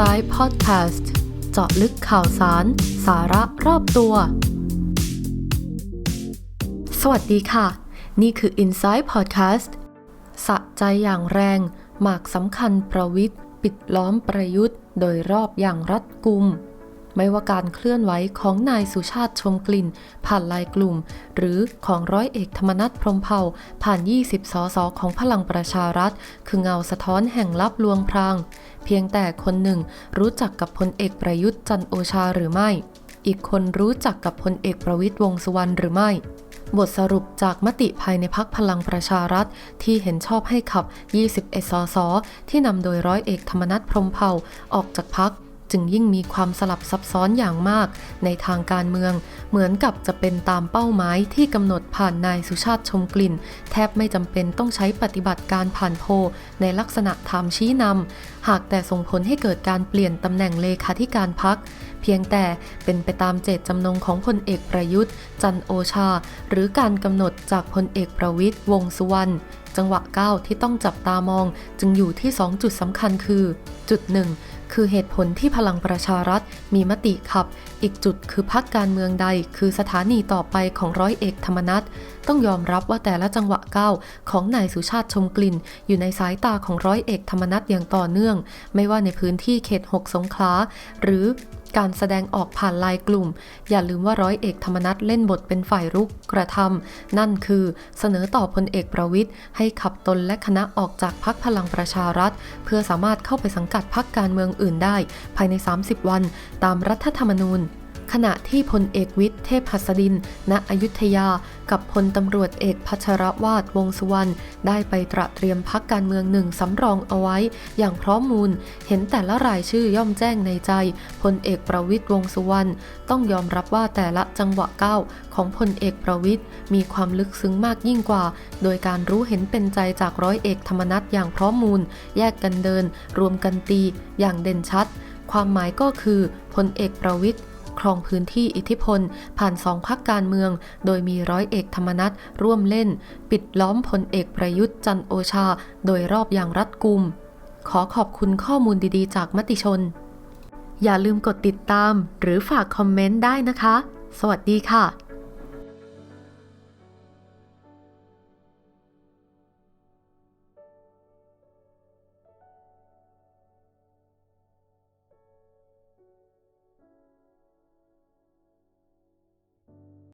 Inside Podcast เจาะลึกข่าวสาร สาระรอบตัว สวัสดีค่ะ นี่คือ Inside Podcast สะใจอย่างแรง หมากสำคัญประวิทย์ปิดล้อมประยุทธ์ โดยรอบอย่างรัดกุม ไม่ว่าการเคลื่อนไหวของนายสุชาติชมกลิ่น ผ่านลายกลุ่ม หรือของร้อยเอกธรรมนัฐพรมเผ่า ผ่าน 20 สสของพลังประชารัฐ คือเงาสะท้อนแห่งลับลวงพรางเพียงแต่คนหนึ่งรู้จักกับพลเอกประยุทธ์จันโอชาหรือไม่ อีกคนรู้จักกับพลเอกประวิตยวงษ์สุวรรณหรือไม่ บทสรุปจากมติภายในพักพลังประชารัฐ ที่เห็นชอบให้ขับ 21 สส ที่นำโดยร้อยเอกธรรมนัฐพรมเผ่าออกจากพัก จึงยิ่งมีความสลับซับซ้อนอย่างมาก ในทางการเมือง เหมือนกับจะเป็นตามเป้าหมายที่กำหนดผ่านนายสุชาติชมกลิ่น แทบไม่จำเป็นต้องใช้ปฏิบัติการผ่านโพในลักษณะถามชี้นำหากแต่ส่งผลให้เกิดการเปลี่ยนตำแหน่งเลขาธิการพักเพียงแต่เป็นไปตามเจตจำนงของพลเอกประยุทธ์ จันโอชา หรือการกำหนดจากพลเอกประวิทย์วงสุวรรณจังหวะก้าวที่ต้องจับตามอง จึงอยู่ที่ 2 จุดสำคัญคือ จุดหนึ่ง คือเหตุผลที่พลังประชารัฐมีมติขับ อีกจุดคือพักการเมืองใด คือสถานีต่อไปของร้อยเอกธรรมนัฐต้องยอมรับว่าแต่ละจังหวะก้าวของนายสุชาติชมกลิ่น อยู่ในสายตาของร้อยเอกธรรมนัฐอย่างต่อเนื่อง ไม่ว่าในพื้นที่เขต 6 สงขลาหรือ การแสดงออกผ่านลายกลุ่ม อย่าลืมว่าร้อยเอกธรรมนัฐเล่นบทเป็นฝ่ายรุกกระทำนั่นคือเสนอต่อพลเอกประวิทย์ให้ขับตนและคณะออกจากพักพลังประชารัฐ เพื่อสามารถเข้าไปสังกัดพักการเมืองอื่นได้ ภายใน 30 วัน ตามรัฐธรรมนูญ ขณะที่พลเอกวิทย์เทพหัสดิน ณ อยุธยา กับพลตำรวจเอกพัชรวาดวงสุวรรณ ได้ไปตระเตรียมพักการเมืองหนึ่งสำรองเอาไว้ อย่างพร้อมมูล เห็นแต่ละรายชื่อย่อมแจ้งในใจ พลเอกประวิทย์วงสุวรรณ ต้องยอมรับว่าแต่ละจังหวะก้าวของพลเอกประวิทย์มีความลึกซึ้งมากยิ่งกว่า โดยการรู้เห็นเป็นใจจากร้อยเอกธรรมนัฐอย่างพร้อมมูล แยกกันเดิน รวมกันตี อย่างเด่นชัด ความหมายก็คือพลเอกประวิทย์ ครองพื้นที่อิทธิพล ผ่านสองพักการเมือง โดยมีร้อยเอกธรรมนัฐร่วมเล่น ปิดล้อมพลเอกประยุทธ์จันโอชา โดยรอบอย่างรัดกุม ขอขอบคุณข้อมูลดีๆ จากมติชน อย่าลืมกดติดตาม หรือฝากคอมเมนต์ได้นะคะ สวัสดีค่ะ